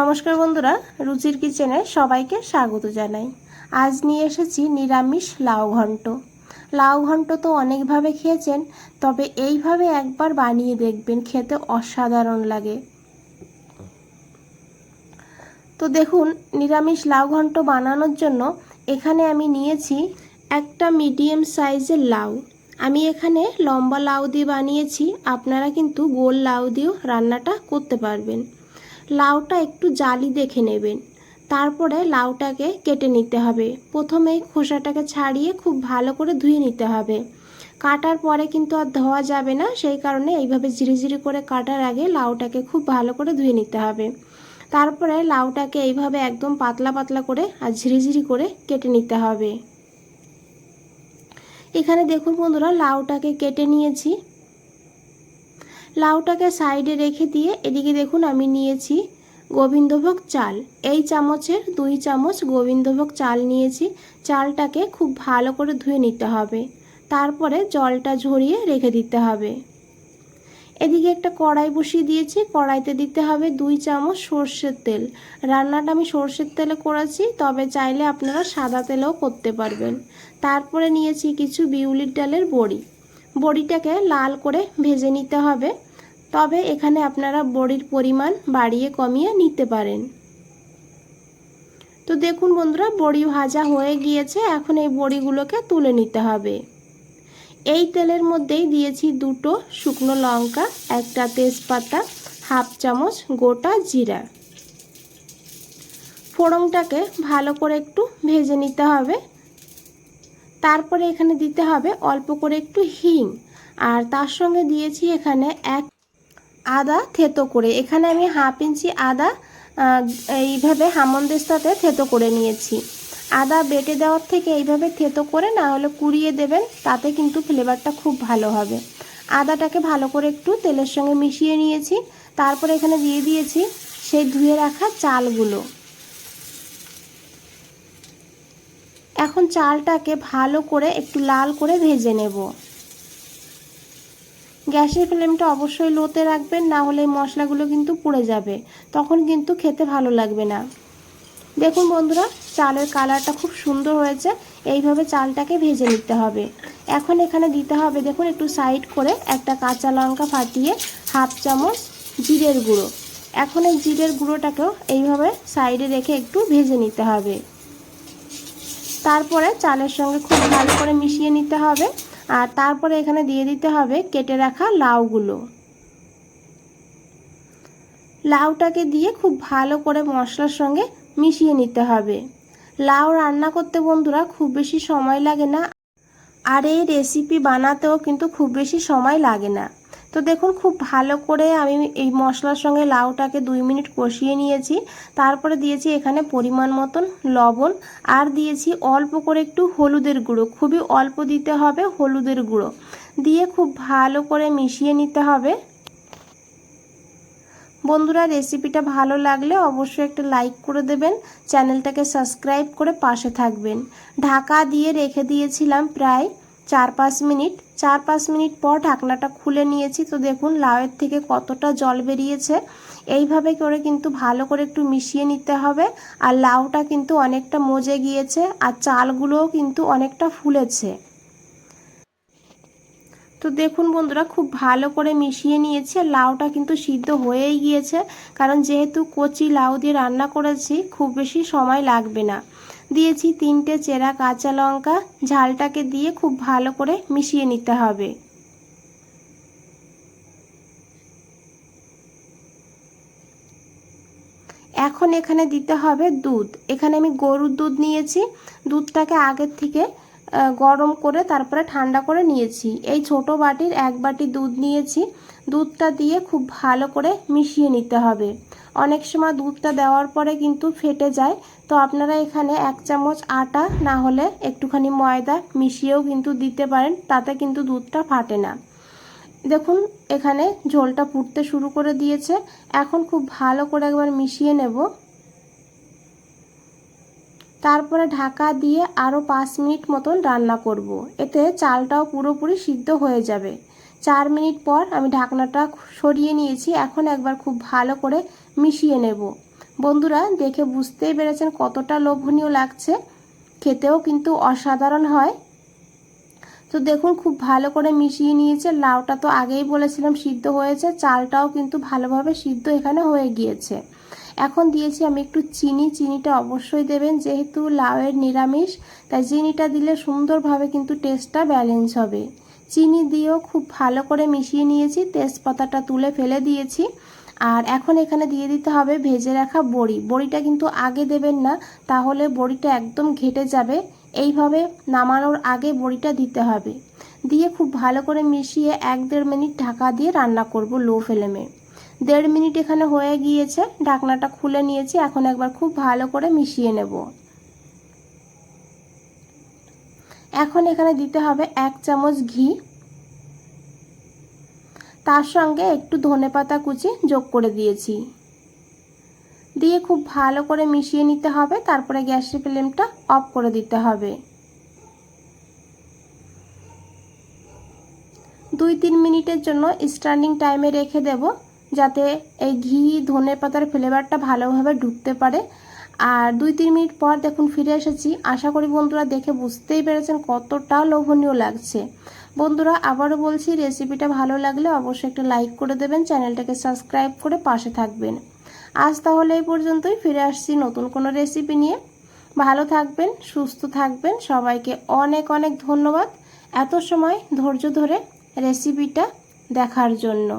নমস্কার বন্ধুরা, রুচির কিচেনে সবাইকে স্বাগত জানাই। আজ নিয়ে এসেছি নিরামিষ লাউ ঘন্ট। লাউ ঘন্ট তো অনেকভাবে খেয়েছেন, তবে এইভাবে একবার বানিয়ে দেখবেন, খেতে অসাধারণ লাগে। তো দেখুন, নিরামিষ লাউ ঘন্ট বানানোর জন্য এখানে আমি নিয়েছি একটা মিডিয়াম সাইজের লাউ। আমি এখানে লম্বা লাউ দিয়ে বানিয়েছি, আপনারা কিন্তু গোল লাউ দিয়েও রান্নাটা করতে পারবেন। লাউটা একটু জালি দেখে নেবেন। তারপরে লাউটাকে কেটে নিতে হবে। প্রথমেই খোসাটাকে ছাড়িয়ে খুব ভালো করে ধুয়ে নিতে হবে। কাটার পরে কিন্তু আর ধোয়া যাবে না, সেই কারণে এইভাবে ঝিরিঝিরি করে কাটার আগে লাউটাকে খুব ভালো করে ধুয়ে নিতে হবে। তারপরে লাউটাকে এইভাবে একদম পাতলা পাতলা করে আর ঝিরিঝিরি করে কেটে নিতে হবে। এখানে দেখুন বন্ধুরা, লাউটাকে কেটে নিয়েছি। লাউটাকে সাইডে রেখে দিয়ে এদিকে দেখুন আমি নিয়েছি গোবিন্দভোগ চাল। এই চামচের দুই চামচ গোবিন্দভোগ চাল নিয়েছি। চালটাকে খুব ভালো করে ধুয়ে নিতে হবে। তারপরে জলটা ঝরিয়ে রেখে দিতে হবে। এদিকে একটা কড়াই বসিয়ে দিয়েছি। কড়াইতে দিতে হবে দুই চামচ সর্ষের তেল। রান্নাটা আমি সর্ষের তেলে করেছি, তবে চাইলে আপনারা সাদা তেলেও করতে পারবেন। তারপরে নিয়েছি কিছু বিউলির ডালের বড়ি। বড়িটাকে লাল করে ভেজে নিতে হবে। তবে এখানে আপনারা বড়ির পরিমাণ বাড়িয়ে কমিয়ে নিতে পারেন। তো দেখুন বন্ধুরা, বড়ি ভাজা হয়ে গিয়েছে, এখন এই বড়িগুলোকে তুলে নিতে হবে। এই তেলের মধ্যেই দিয়েছি দুটো শুকনো লঙ্কা, একটা তেজপাতা, হাফ চামচ গোটা জিরা। ফোড়নটাকে ভালো করে একটু ভেজে নিতে হবে। তারপরে এখানে দিতে হবে অল্প করে একটু হিং, আর তার সঙ্গে দিয়েছি এখানে এক আদা থেতো করে। এখানে আমি হাফ ইঞ্চি আদা এইভাবে হামন্দিস্তাতে থেতো করে নিয়েছি। আদা বেটে দেওয়ার থেকে এইভাবে থেতো করে না হলে কুড়িয়ে দেবেন, তাতে কিন্তু ফ্লেভারটা খুব ভালো হবে। আদাটাকে ভালো করে একটু তেলের সঙ্গে মিশিয়ে নিয়েছি। তারপরে এখানে দিয়ে দিয়েছি সেই ধুয়ে রাখা চালগুলো। এখন চালটাকে ভালো করে একটু লাল করে ভেজে নেব। গ্যাসের ফ্লেমটা অবশ্যই লোতে রাখবেন, না হলে মশলাগুলো কিন্তু পুড়ে যাবে। তখন কিন্তু খেতে ভালো লাগবে না। দেখুন বন্ধুরা, চালের কালারটা খুব সুন্দর হয়েছে। এইভাবে চালটাকে ভেজে নিতে হবে। এখন এখানে দিতে হবে, দেখুন, একটু সাইড করে একটা কাঁচা লঙ্কা ফাটিয়ে হাফ চামচ জিরের গুঁড়ো। এখন এই জিরের গুঁড়োটাকেও এইভাবে সাইডে রেখে একটু ভেজে নিতে হবে। তারপরে চালের সঙ্গে খুব ভালো করে মিশিয়ে নিতে হবে। আর তারপরে এখানে দিয়ে দিতে হবে কেটে রাখা লাউগুলো। লাউটাকে দিয়ে খুব ভালো করে মশলার সঙ্গে মিশিয়ে নিতে হবে। লাউ রান্না করতে বন্ধুরা খুব বেশি সময় লাগে না। আর এই রেসিপি বানাতেও কিন্তু খুব বেশি সময় লাগে না। তো দেখুন, খুব ভালো করে আমি এই মশলার সঙ্গে লাউটাকে দুই মিনিট কষিয়ে নিয়েছি। তারপরে দিয়েছি এখানে পরিমাণ মতন লবণ আর দিয়েছি অল্প করে একটু হলুদের গুঁড়ো। খুবই অল্প দিতে হবে হলুদের গুঁড়ো। দিয়ে খুব ভালো করে মিশিয়ে নিতে হবে। বন্ধুরা, রেসিপিটা ভালো লাগলে অবশ্যই একটা লাইক করে দেবেন, চ্যানেলটাকে সাবস্ক্রাইব করে পাশে থাকবেন। ঢাকা দিয়ে রেখে দিয়েছিলাম প্রায় চার পাঁচ মিনিট চার পাঁচ মিনিট পর ঢাকনাটা খুলে নিয়েছি। তো দেখুন, লাউয়ের থেকে কতটা জল বেরিয়েছে। এইভাবে করে কিন্তু ভালো করে একটু মিশিয়ে নিতে হবে। আর লাউটা কিন্তু অনেকটা মজে গিয়েছে আর চালগুলোও কিন্তু অনেকটা ফুলেছে। তো দেখুন বন্ধুরা, খুব ভালো করে মিশিয়ে নিয়েছি লাউটা কিন্তু সিদ্ধ হয়েই গিয়েছে। কারণ যেহেতু কচি লাউ দিয়ে রান্না করেছি, খুব বেশি সময় লাগবে না। দিয়েছি তিনটে চেরা কাঁচা লঙ্কা, ঝালটাকে দিয়ে খুব ভালো করে মিশিয়ে নিতে হবে। এখন এখানে দিতে হবে দুধ। এখানে আমি গরুর দুধ নিয়েছি। দুধটাকে আগের থেকে গরম করে তারপরে ঠান্ডা করে নিয়েছি। এই ছোট বাটির এক বাটি দুধ নিয়েছি। দুধটা দিয়ে খুব ভালো করে মিশিয়ে নিতে হবে। অনেক সময় দুধটা দেওয়ার পরে কিন্তু ফেটে যায়। তো আপনারা এখানে এক চামচ আটা না হলে একটুখানি ময়দা মিশিয়েও কিন্তু দিতে পারেন, তাতে কিন্তু দুধটা ফাটে না। দেখুন, এখানে ঝোলটা ফুটতে শুরু করে দিয়েছে। এখন খুব ভালো করে একবার মিশিয়ে নেব। তারপরে ঢাকা দিয়ে আরও পাঁচ মিনিট মতন রান্না করব। এতে চালটাও পুরোপুরি সিদ্ধ হয়ে যাবে। চার মিনিট পর আমি ঢাকনাটা সরিয়ে নিয়েছি। এখন একবার খুব ভালো করে মিশিয়ে নেব। বন্ধুরা, দেখে বুঝতেই পেরেছেন কতটা লোভনীয় লাগছে। খেতেও কিন্তু অসাধারণ হয়। তো দেখুন, খুব ভালো করে মিশিয়ে নিয়েছে। লাউটা তো আগেই বলেছিলাম সিদ্ধ হয়েছে। চালটাও কিন্তু ভালোভাবে সিদ্ধ এখানে হয়ে গিয়েছে। এখন দিয়েছি আমি একটু চিনি, চিনিটা অবশ্যই দেবেন, যেহেতু লাউয়ের নিরামিষ, তাই চিনিটা দিলে সুন্দরভাবে কিন্তু টেস্টটা ব্যালেন্স হবে। চিনি দিয়েও খুব ভালো করে মিশিয়ে নিয়েছি, তেজপাতাটা তুলে ফেলে দিয়েছি। আর এখন এখানে দিয়ে দিতে হবে ভেজে রাখা বড়ি। বড়িটা কিন্তু আগে দেবেন না, তাহলে বড়িটা একদম ঘেটে যাবে। এইভাবে নামানোর আগে বড়িটা দিতে হবে। দিয়ে খুব ভালো করে মিশিয়ে এক দেড় মিনিট ঢাকা দিয়ে রান্না করব লো ফ্লেমে। দেড় মিনিট এখানে হয়ে গিয়েছে, ঢাকনাটা খুলে নিয়েছি, এখন একবার খুব ভালো করে মিশিয়ে নেব। এখন এখানে দিতে হবে এক চামচ ঘি। তার সঙ্গে একটু ধনেপাতা কুচি যোগ করে দিয়েছি। দিয়ে খুব ভালো করে মিশিয়ে নিতে হবে, তারপরে গ্যাসের ফ্লেমটা অফ করে দিতে হবে। দুই তিন মিনিটের জন্য স্ট্যান্ডিং টাইমে রেখে দেব। যাতে এই ঘি, ধনে পাতার ফ্লেভারটা ভালোভাবে ঢুকতে পারে। আর দুই, তিন মিনিট পর দেখুন ফিরে এসেছি। আশা করি বন্ধুরা দেখে বুঝতেই পেরেছেন কতটা লোভনীয় লাগছে। বন্ধুরা, আবারও বলছি রেসিপিটা ভালো লাগলে অবশ্যই একটা লাইক করে দেবেন, চ্যানেলটাকে সাবস্ক্রাইব করে পাশে থাকবেন। আজ তাহলে এই পর্যন্তই, ফিরে আসছি নতুন কোনো রেসিপি নিয়ে। ভালো থাকবেন, সুস্থ থাকবেন, সবাইকে অনেক অনেক ধন্যবাদ। এত সময় ধৈর্য ধরে রেসিপিটা দেখার জন্য।